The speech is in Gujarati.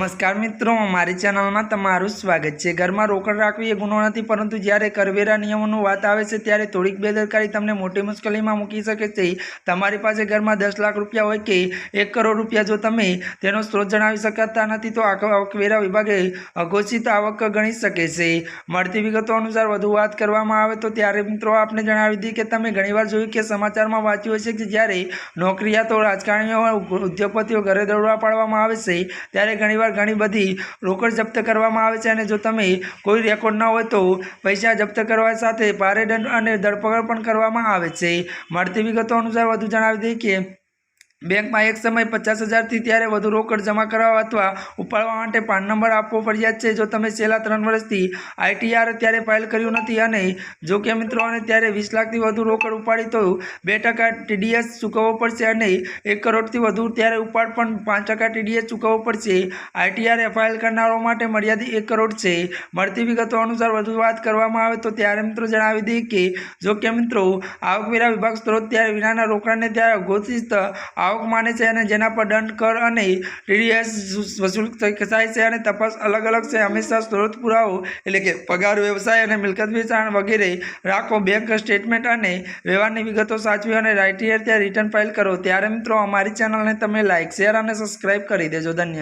નમસ્કાર મિત્રો, મારી ચેનલમાં તમારું સ્વાગત છે. ઘરમાં રોકડ રાખવી એ ગુનો નથી, પરંતુ જ્યારે કરવેરા નિયમોનું વાત આવે છે, ત્યારે થોડીક બેદરકારી તમને મોટી મુશ્કેલીમાં મૂકી શકે છે. તમારી પાસે ઘરમાં દસ લાખ રૂપિયા હોય કે એક કરોડ રૂપિયા જો તમે તેનો સ્ત્રોત જણાવી શકતા નથી, તો આવકવેરા વિભાગે અઘોષિત આવક ગણી શકે છે. મળતી વિગતો અનુસાર વધુ વાત કરવામાં આવે તો ત્યારે મિત્રો આપને જણાવી દીધી કે તમે ઘણીવાર જોયું કે સમાચારમાં વાંચ્યું હશે કે જ્યારે નોકરિયાતો રાજકારણીઓ, ઉદ્યોગપતિઓ ઘરે દોડવા પાડવામાં આવે છે, ત્યારે ઘણીવાર ઘણી બધી રોકડ જપ્ત કરવામાં આવે છે અને જો તમે કોઈ રેકોર્ડ ન હોય તો પૈસા જપ્ત કરવા સાથે ભારે અને ધરપકડ પણ કરવામાં આવે છે. મળતી વિગતો અનુસાર વધુ જણાવી દઈએ કે બેંકમાં એક સમય પચાસ હજારથી ત્યારે વધુ રોકડ જમા કરાવવા અથવા ઉપાડવા માટે પાન નંબર આપવો ફરજિયાત છે. જો તમે છેલ્લા ત્રણ વર્ષથી આઈટીઆર ત્યારે ફાઇલ કર્યું નથી અને જો કે મિત્રો અને ત્યારે વીસ લાખથી વધુ રોકડ ઉપાડી તો બે ટકા ટીડીએસ ચૂકવવો પડશે અને એક કરોડથી વધુ ત્યારે ઉપાડ પણ પાંચ ટકા ટીડીએસ ચૂકવવો પડશે. આઈટીઆર ફાઇલ કરનારો માટે મર્યાદિત એક કરોડ છે. મળતી વિગતો અનુસાર વધુ વાત કરવામાં આવે તો ત્યારે મિત્રો જણાવી દઈએ કે જો કે મિત્રો આવકવેરા વિભાગ સ્ત્રોત ત્યારે વિનાના રોકડાને ત્યારે ઘોષિત આવક માને છે અને જેના પર દંડ કર અને ટીડીએસ વસૂલ થાય છે અને તપાસ અલગ અલગ છે. હંમેશા સ્ત્રોત પુરાવો એટલે કે પગાર, વ્યવસાય અને મિલકત વેચાણ વગેરે રાખો. બેંક સ્ટેટમેન્ટ અને વ્યવહારની વિગતો સાચવી અને રાઇટિયર ત્યાં રિટર્ન ફાઇલ કરો. ત્યારે મિત્રો અમારી ચેનલને તમે લાઇક શેર અને સબસ્ક્રાઇબ કરી દેજો. ધન્યવાદ.